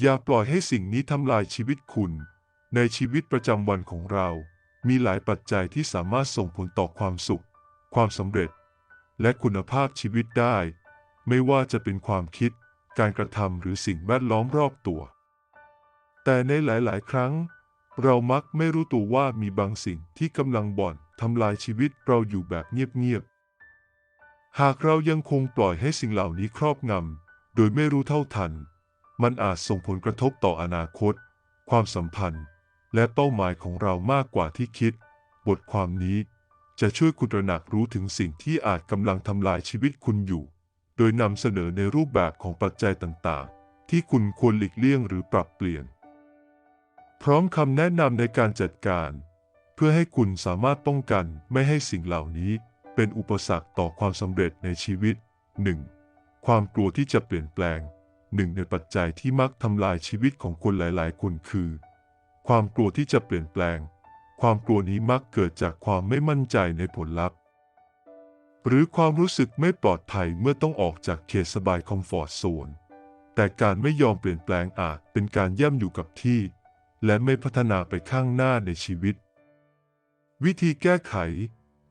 อย่าปล่อยให้สิ่งนี้ทำลายชีวิตคุณ ในชีวิตประจำวันของเรา มีหลายปัจจัยที่สามารถส่งผลต่อความสุข ความสำเร็จ และคุณภาพชีวิตได้ ไม่ว่าจะเป็นความคิด การกระทำหรือสิ่งแวดล้อมรอบตัว แต่ในหลาย ๆ ครั้ง เรามักไม่รู้ตัวว่ามีบางสิ่งที่กำลังบ่อนทำลายชีวิตเราอยู่แบบเงียบ ๆ หากเรายังคงปล่อยให้สิ่งเหล่านี้ครอบงำโดยไม่รู้เท่าทัน มันอาจส่งผลกระทบต่ออนาคต ความสัมพันธ์ และเป้าหมายของเรามากกว่าที่คิด บทความนี้จะช่วยคุณตระหนักรู้ถึงสิ่งที่อาจกำลังทำลายชีวิตคุณอยู่ โดยนำเสนอในรูปแบบของปัจจัยต่างๆ ที่คุณควรหลีกเลี่ยงหรือปรับเปลี่ยน พร้อมคำแนะนำในการจัดการ เพื่อให้คุณสามารถป้องกันไม่ให้สิ่งเหล่านี้เป็นอุปสรรคต่อความสำเร็จในชีวิต 1. ความกลัวที่จะเปลี่ยนแปลง หนึ่งในปัจจัยที่มักทำลายชีวิตของคนหลาย ๆ คนคือ ความกลัวที่จะเปลี่ยนแปลง ความกลัวนี้มักเกิดจากความไม่มั่นใจในผลลัพธ์ หรือความรู้สึกไม่ปลอดภัยเมื่อต้องออกจากเขตสบายคอมฟอร์ตโซน แต่การไม่ยอมเปลี่ยนแปลงอาจเป็นการย่ำอยู่กับที่ และไม่พัฒนาไปข้างหน้าในชีวิต วิธีแก้ไข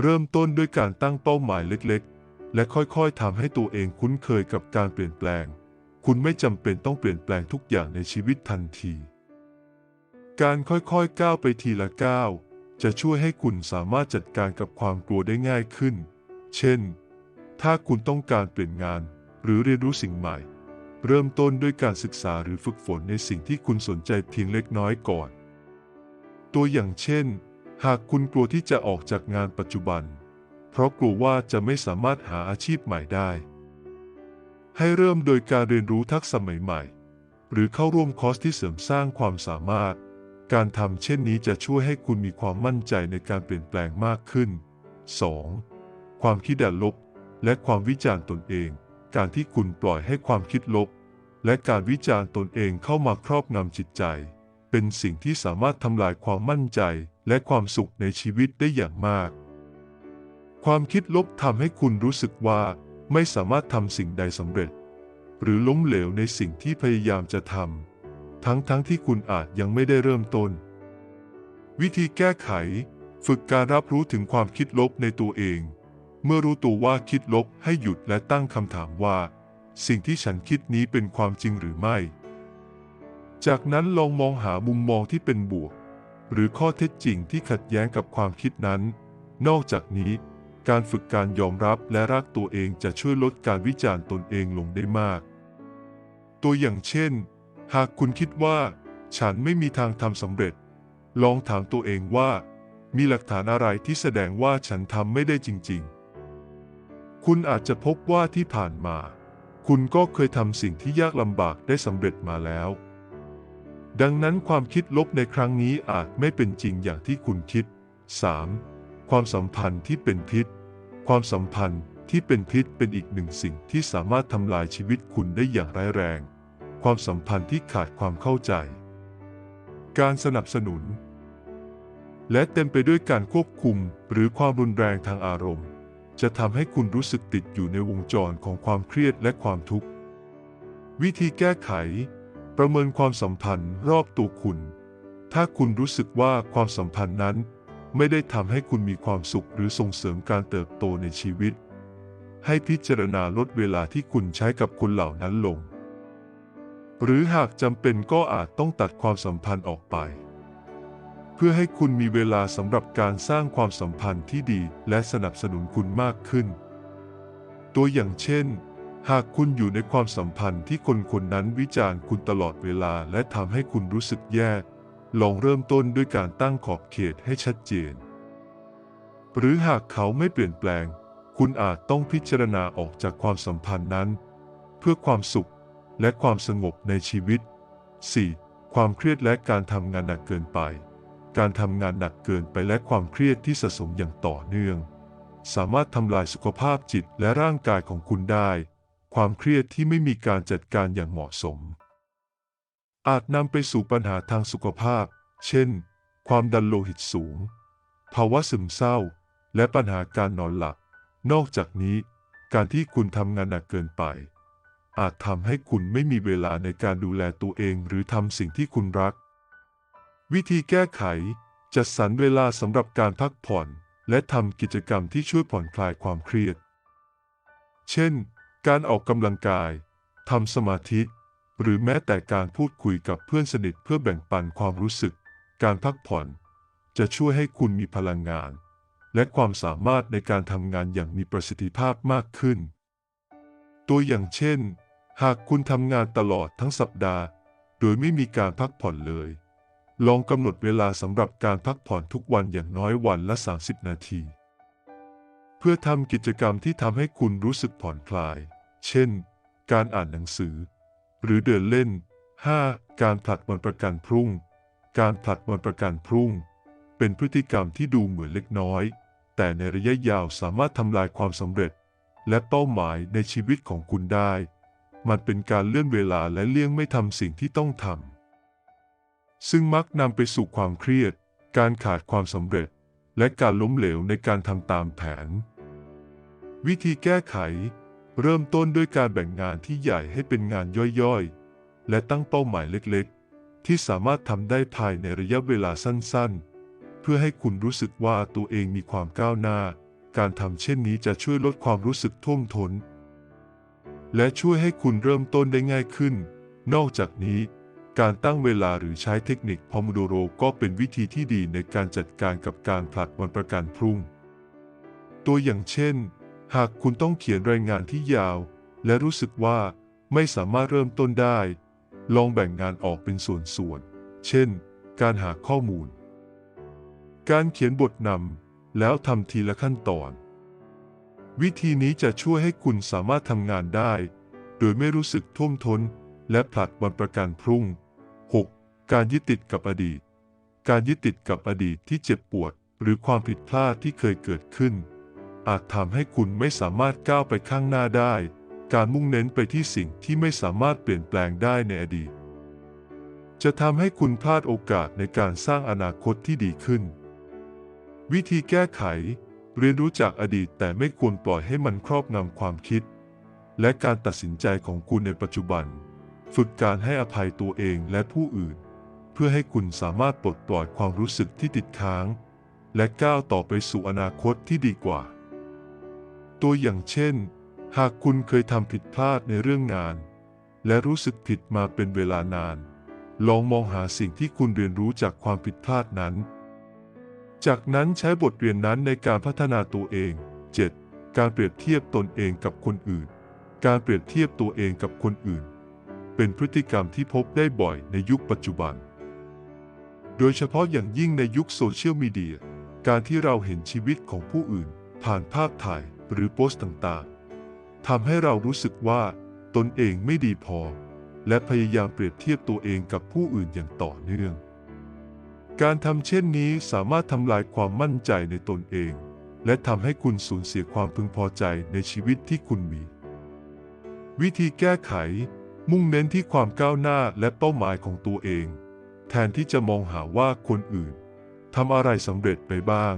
เริ่มต้นด้วยการตั้งเป้าหมายเล็ก ๆ และค่อย ๆทำให้ตัวเองคุ้นเคยกับการเปลี่ยนแปลง คุณไม่จำเป็นต้องเปลี่ยนแปลงทุกอย่างในชีวิตทันที การค่อยๆก้าวไปทีละก้าวจะช่วยให้คุณสามารถจัดการกับความกลัวได้ง่ายขึ้น เช่น ถ้าคุณต้องการเปลี่ยนงานหรือเรียนรู้สิ่งใหม่ เริ่มต้นด้วยการศึกษาหรือฝึกฝนในสิ่งที่คุณสนใจเพียงเล็กน้อยก่อน ตัวอย่างเช่น หากคุณกลัวที่จะออกจากงานปัจจุบัน เพราะกลัวว่าจะไม่สามารถหาอาชีพใหม่ได้ ให้เริ่มโดยการเรียนรู้ทักษะใหม่ๆ หรือเข้าร่วมคอร์สที่เสริมสร้างความสามารถ การทำเช่นนี้จะช่วยให้คุณมีความมั่นใจในการเปลี่ยนแปลงมากขึ้น 2. ความคิดด่านลบ และความวิจารณ์ตนเอง การที่คุณปล่อยให้ความคิดลบ และการวิจารณ์ตนเองเข้ามาครอบงำจิตใจ เป็นสิ่งที่สามารถทำลายความมั่นใจและความสุขในชีวิตได้อย่างมาก ความคิดลบทำให้คุณรู้สึกว่า ไม่สามารถทำสิ่งใดสำเร็จ หรือล้มเหลวในสิ่งที่พยายามจะทำทั้งๆทที่คุณอาจยังไม่ได้เริ่มต้น วิธีแก้ไข ฝึกการรับรู้ถึงความคิดลบในตัวเอง เมื่อรู้ตัวว่าคิดลบให้หยุดและตั้งคำถามว่า สิ่งที่ฉันคิดนี้เป็นความจริงหรือไม่ จากนั้นลองมองหามุมมองที่เป็นบวก หรือข้อเท็จจริงที่ขัดแย้งกับความคิดนั้น นอกจากนี้ การฝึกการยอมรับและรักตัวเองจะช่วยลดการวิจารณ์ตนเองลงได้มาก ตัวอย่างเช่น หากคุณคิดว่า ฉันไม่มีทางทำสำเร็จ ลองถามตัวเองว่า มีหลักฐานอะไรที่แสดงว่าฉันทำไม่ได้จริง ๆ คุณอาจจะพบว่าที่ผ่านมา คุณก็เคยทำสิ่งที่ยากลำบากได้สำเร็จมาแล้ว ดังนั้นความคิดลบในครั้งนี้อาจไม่เป็นจริงอย่างที่คุณคิด 3. ความสัมพันธ์ที่เป็นพิษ ความสัมพันธ์ที่เป็นพิษเป็นอีกหนึ่งสิ่งที่สามารถทำลายชีวิตคุณได้อย่างร้ายแรง ความสัมพันธ์ที่ขาดความเข้าใจ การสนับสนุน และเต็มไปด้วยการควบคุมหรือความรุนแรงทางอารมณ์ จะทำให้คุณรู้สึกติดอยู่ในวงจรของความเครียดและความทุกข์ วิธีแก้ไข ประเมินความสัมพันธ์รอบตัวคุณ ถ้าคุณรู้สึกว่าความสัมพันธ์นั้น ไม่ได้ทำให้คุณมีความสุขหรือส่งเสริมการเติบโตในชีวิต ให้พิจารณาลดเวลาที่คุณใช้กับคนเหล่านั้นลง หรือหากจำเป็นก็อาจต้องตัดความสัมพันธ์ออกไป เพื่อให้คุณมีเวลาสำหรับการสร้างความสัมพันธ์ที่ดีและสนับสนุนคุณมากขึ้น ตัวอย่างเช่น หากคุณอยู่ในความสัมพันธ์ที่คนคนนั้นวิจารณ์คุณตลอดเวลาและทำให้คุณรู้สึกแย่ ลองเริ่มต้นด้วยการตั้งขอบเขตให้ชัดเจน หรือหากเขาไม่เปลี่ยนแปลง คุณอาจต้องพิจารณาออกจากความสัมพันธ์นั้น เพื่อความสุขและความสงบในชีวิต 4. ความเครียดและการทำงานหนักเกินไป การทำงานหนักเกินไปและความเครียดที่สะสมอย่างต่อเนื่อง สามารถทำลายสุขภาพจิตและร่างกายของคุณได้ ความเครียดที่ไม่มีการจัดการอย่างเหมาะสม อาจนำไปสู่ปัญหาทางสุขภาพ เช่น ความดันโลหิตสูง ภาวะซึมเศร้า และปัญหาการนอนหลับ นอกจากนี้ การที่คุณทำงานหนักเกินไป อาจทำให้คุณไม่มีเวลาในการดูแลตัวเองหรือทำสิ่งที่คุณรัก วิธีแก้ไข จัดสรรเวลาสำหรับการพักผ่อน และทำกิจกรรมที่ช่วยผ่อนคลายความเครียด เช่น การออกกำลังกาย ทำสมาธิ หรือแม้แต่การพูดคุยกับเพื่อนสนิทเพื่อแบ่งปันความรู้สึก การพักผ่อน จะช่วยให้คุณมีพลังงาน และความสามารถในการทำงานอย่างมีประสิทธิภาพมากขึ้น ตัวอย่างเช่น หากคุณทำงานตลอดทั้งสัปดาห์ โดยไม่มีการพักผ่อนเลย ลองกำหนดเวลาสำหรับการพักผ่อนทุกวันอย่างน้อยวันละ 30 นาที เพื่อทำกิจกรรมที่ทำให้คุณรู้สึกผ่อนคลาย เช่น การอ่านหนังสือ หรือเดินเล่น 5. การผลัดวันประกันพรุ่ง การผลัดวันประกันพรุ่ง เป็นพฤติกรรมที่ดูเหมือนเล็กน้อย แต่ในระยะยาวสามารถทำลายความสำเร็จ และเป้าหมายในชีวิตของคุณได้ มันเป็นการเลื่อนเวลาและเลี่ยงไม่ทำสิ่งที่ต้องทำซึ่งมักนำไปสู่ความเครียด การขาดความสำเร็จ และการล้มเหลวในการทำตามแผน วิธีแก้ไข เริ่มต้นด้วยการแบ่งงานที่ใหญ่ให้เป็นงานย่อยๆ และตั้งเป้าหมายเล็กๆ ที่สามารถทำได้ภายในระยะเวลาสั้นๆ เพื่อให้คุณรู้สึกว่าตัวเองมีความก้าวหน้า การทำเช่นนี้จะช่วยลดความรู้สึกท่วมทน้น และช่วยให้คุณเริ่มต้นได้ง่ายขึ้น นอกจากนี้ การตั้งเวลาหรือใช้เทคนิคพอมโดโรก็เป็นวิธีที่ดีในการจัดการกับการผลัดวันประกันพรุ่ง ตัวอย่างเช่น หากคุณต้องเขียนรายงานที่ยาว และรู้สึกว่าไม่สามารถเริ่มต้นได้ ลองแบ่งงานออกเป็นส่วนๆ เช่น การหาข้อมูล การเขียนบทนำแล้วทำทีละขั้นตอน วิธีนี้จะช่วยให้คุณสามารถทำงานได้ โดยไม่รู้สึกท่วมท้น และผลัดวันประกันพรุ่ง 6. การยึดติดกับอดีต การยึดติดกับอดีตที่เจ็บปวด หรือความผิดพลาดที่เคยเกิดขึ้น อาจทำให้คุณไม่สามารถก้าวไปข้างหน้าได้ การมุ่งเน้นไปที่สิ่งที่ไม่สามารถเปลี่ยนแปลงได้ในอดีต จะทำให้คุณพลาดโอกาสในการสร้างอนาคตที่ดีขึ้น วิธีแก้ไข เรียนรู้จากอดีตแต่ไม่ควรปล่อยให้มันครอบงำความคิด และการตัดสินใจของคุณในปัจจุบัน ฝึกการให้อภัยตัวเองและผู้อื่น เพื่อให้คุณสามารถปลดปล่อยความรู้สึกที่ติดค้าง และก้าวต่อไปสู่อนาคตที่ดีกว่า ตัวอย่างเช่น หากคุณเคยทำผิดพลาดในเรื่องงาน และรู้สึกผิดมาเป็นเวลานาน ลองมองหาสิ่งที่คุณเรียนรู้จากความผิดพลาดนั้น จากนั้นใช้บทเรียนนั้นในการพัฒนาตัวเอง 7. การเปรียบเทียบตนเองกับคนอื่น การเปรียบเทียบตัวเองกับคนอื่น เป็นพฤติกรรมที่พบได้บ่อยในยุคปัจจุบัน โดยเฉพาะอย่างยิ่งในยุคโซเชียลมีเดีย การที่เราเห็นชีวิตของผู้อื่น ผ่านภาพถ่าย หรือโพสต์ต่างๆทำให้เรารู้สึกว่าตนเองไม่ดีพอ และพยายามเปรียบเทียบตัวเองกับผู้อื่นอย่างต่อเนื่อง การทำเช่นนี้สามารถทำลายความมั่นใจในตนเอง และทำให้คุณสูญเสียความพึงพอใจในชีวิตที่คุณมี วิธีแก้ไข มุ่งเน้นที่ความก้าวหน้าและเป้าหมายของตัวเอง แทนที่จะมองหาว่าคนอื่นทำอะไรสำเร็จไปบ้าง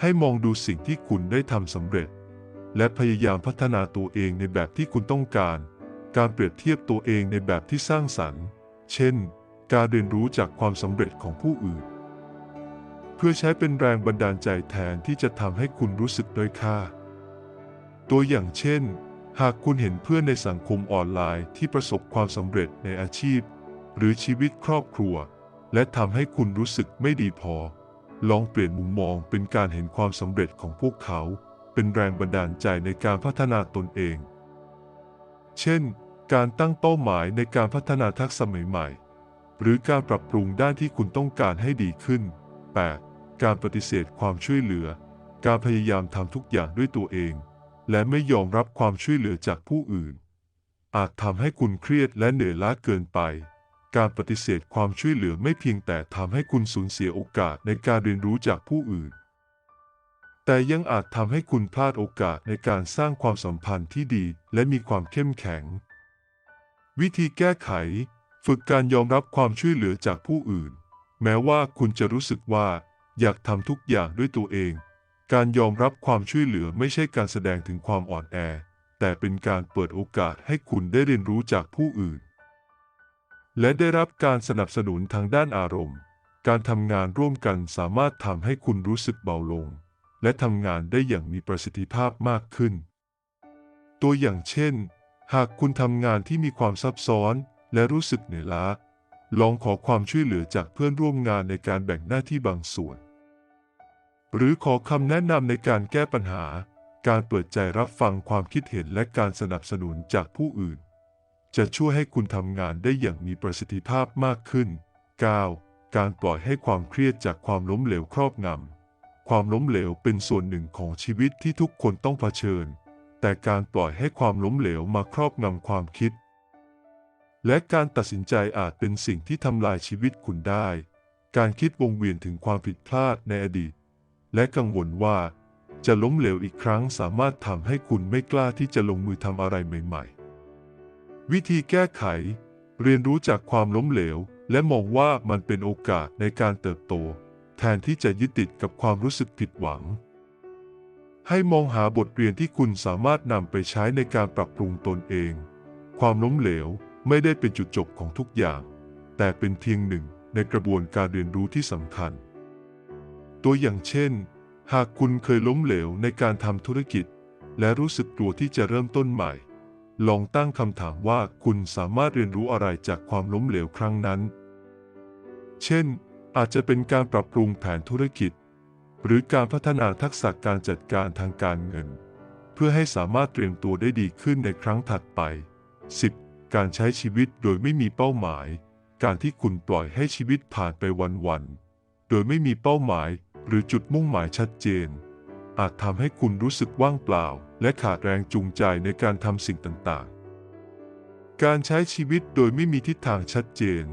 ให้มองดูสิ่งที่คุณได้ทำสำเร็จ และพยายามพัฒนาตัวเองในแบบที่คุณต้องการ การเปรียบเทียบตัวเองในแบบที่สร้างสรรค์ เช่น การเรียนรู้จากความสำเร็จของผู้อื่น เพื่อใช้เป็นแรงบันดาลใจแทนที่จะทำให้คุณรู้สึกด้อยค่า ตัวอย่างเช่น หากคุณเห็นเพื่อนในสังคมออนไลน์ที่ประสบความสำเร็จในอาชีพ หรือชีวิตครอบครัว และทำให้คุณรู้สึกไม่ดีพอ ลองเปลี่ยนมุมมองเป็นการเห็นความสำเร็จของพวกเขา เป็นแรงบันดาลใจในการพัฒนาตนเอง เช่น การตั้งเป้าหมายในการพัฒนาทักษะใหม่ๆ หรือการปรับปรุงด้านที่คุณต้องการให้ดีขึ้น 8. การปฏิเสธความช่วยเหลือ การพยายามทำทุกอย่างด้วยตัวเอง และไม่ยอมรับความช่วยเหลือจากผู้อื่น อาจทำให้คุณเครียดและเหนื่อยล้าเกินไป การปฏิเสธความช่วยเหลือไม่เพียงแต่ทำให้คุณสูญเสียโอกาสในการเรียนรู้จากผู้อื่น แต่ยังอาจทำให้คุณพลาดโอกาสในการสร้างความสัมพันธ์ที่ดีและมีความเข้มแข็ง วิธีแก้ไข ฝึกการยอมรับความช่วยเหลือจากผู้อื่น แม้ว่าคุณจะรู้สึกว่าอยากทำทุกอย่างด้วยตัวเอง การยอมรับความช่วยเหลือไม่ใช่การแสดงถึงความอ่อนแอ แต่เป็นการเปิดโอกาสให้คุณได้เรียนรู้จากผู้อื่น และได้รับการสนับสนุนทางด้านอารมณ์ การทำงานร่วมกันสามารถทำให้คุณรู้สึกเบาลง และทำงานได้อย่างมีประสิทธิภาพมากขึ้น ตัวอย่างเช่น หากคุณทำงานที่มีความซับซ้อนและรู้สึกเหนื่อยล้า ลองขอความช่วยเหลือจากเพื่อนร่วมงานในการแบ่งหน้าที่บางส่วน หรือขอคำแนะนำในการแก้ปัญหา การเปิดใจรับฟังความคิดเห็นและการสนับสนุนจากผู้อื่น จะช่วยให้คุณทำงานได้อย่างมีประสิทธิภาพมากขึ้น 9. การปล่อยให้ความเครียดจากความล้มเหลวครอบงำ ความล้มเหลวเป็นส่วนหนึ่งของชีวิตที่ทุกคนต้องเผชิญ แต่การปล่อยให้ความล้มเหลวมาครอบงำความคิด และการตัดสินใจอาจเป็นสิ่งที่ทำลายชีวิตคุณได้ การคิดวงเวียนถึงความผิดพลาดในอดีต และกังวลว่าจะล้มเหลวอีกครั้งสามารถทำให้คุณไม่กล้าที่จะลงมือทำอะไรใหม่ ๆ วิธีแก้ไข เรียนรู้จากความล้มเหลว และมองว่ามันเป็นโอกาสในการเติบโต แทนที่จะยึดติดกับความรู้สึกผิดหวัง ให้มองหาบทเรียนที่คุณสามารถนำไปใช้ในการปรับปรุงตนเอง ความล้มเหลวไม่ได้เป็นจุดจบของทุกอย่าง แต่เป็นเพียงหนึ่งในกระบวนการเรียนรู้ที่สำคัญ ตัวอย่างเช่น หากคุณเคยล้มเหลวในการทำธุรกิจ และรู้สึกกลัวที่จะเริ่มต้นใหม่ ลองตั้งคำถามว่าคุณสามารถเรียนรู้อะไรจากความล้มเหลวครั้งนั้น เช่น อาจจะเป็นการปรับปรุงแผนธุรกิจ หรือการพัฒนาทักษะการจัดการทางการเงิน เพื่อให้สามารถเตรียมตัวได้ดีขึ้นในครั้งถัดไป 10. การใช้ชีวิตโดยไม่มีเป้าหมาย การที่คุณปล่อยให้ชีวิตผ่านไปวันๆ โดยไม่มีเป้าหมายหรือจุดมุ่งหมายชัดเจน อาจทำให้คุณรู้สึกว่างเปล่า และขาดแรงจูงใจในการทำสิ่งต่างๆ การใช้ชีวิตโดยไม่มีทิศทางชัดเจน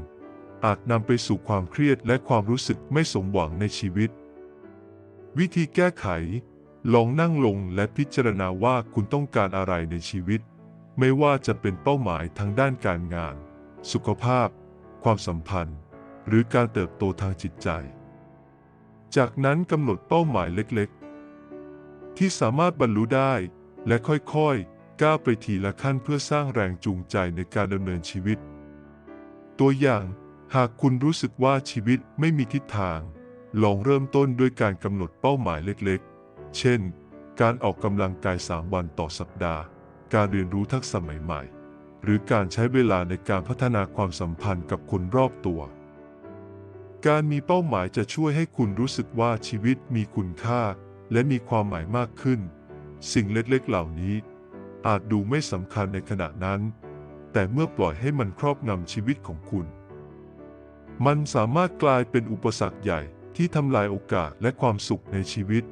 อาจนำไปสู่ความเครียดและความรู้สึกไม่สมหวังในชีวิต วิธีแก้ไข ลองนั่งลงและพิจารณาว่าคุณต้องการอะไรในชีวิต ไม่ว่าจะเป็นเป้าหมายทางด้านการงาน สุขภาพ ความสัมพันธ์ หรือการเติบโตทางจิตใจ จากนั้นกำหนดเป้าหมายเล็กๆ ที่สามารถบรรลุได้ และค่อยๆ ก้าวไปทีละขั้นเพื่อสร้างแรงจูงใจในการดำเนินชีวิต ตัวอย่างหากคุณรู้สึกว่าชีวิตไม่มีทิศทาง ลองเริ่มต้นด้วยการกำหนดเป้าหมายเล็กๆ เช่น การออกกำลังกาย 3 วันต่อสัปดาห์ การเรียนรู้ทักษะใหม่ๆ หรือการใช้เวลาในการพัฒนาความสัมพันธ์กับคนรอบตัว การมีเป้าหมายจะช่วยให้คุณรู้สึกว่าชีวิตมีคุณค่า และมีความหมายมากขึ้น สิ่งเล็กๆเหล่านี้ อาจดูไม่สำคัญในขณะนั้น แต่เมื่อปล่อยให้มันครอบงำชีวิตของคุณ มันสามารถกลายเป็นอุปสรรคใหญ่ที่ทำลายโอกาสและความสุขในชีวิต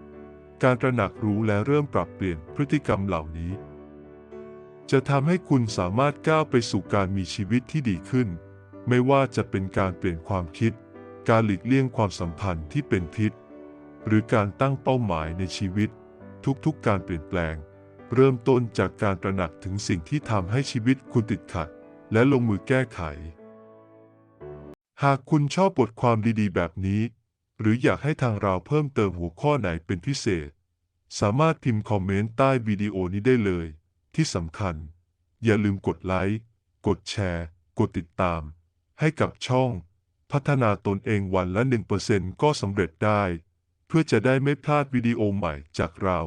การตระหนักรู้และเริ่มปรับเปลี่ยนพฤติกรรมเหล่านี้ จะทำให้คุณสามารถก้าวไปสู่การมีชีวิตที่ดีขึ้น ไม่ว่าจะเป็นการเปลี่ยนความคิด การหลีกเลี่ยงความสัมพันธ์ที่เป็นพิษ หรือการตั้งเป้าหมายในชีวิต ทุกๆการเปลี่ยนแปลง เริ่มต้นจากการตระหนักถึงสิ่งที่ทำให้ชีวิตคุณติดขัด และลงมือแก้ไข หากคุณชอบบทความดีๆ แบบนี้ หรืออยากให้ทางเราเพิ่มเติมหัวข้อไหนเป็นพิเศษ สามารถพิมพ์คอมเมนต์ใต้วิดีโอนี้ได้เลย ที่สำคัญ อย่าลืมกดไลค์กดแชร์ กดติดตาม ให้กับช่อง พัฒนาตนเองวันละ 1%ก็สำเร็จได้ เพื่อจะได้ไม่พลาดวิดีโอใหม่จากเรา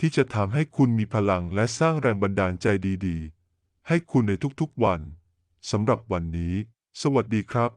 ที่จะทำให้คุณมีพลังและสร้างแรงบันดาลใจดีๆ ให้คุณในทุกๆวันสำหรับวันนี้ สวัสดีครับ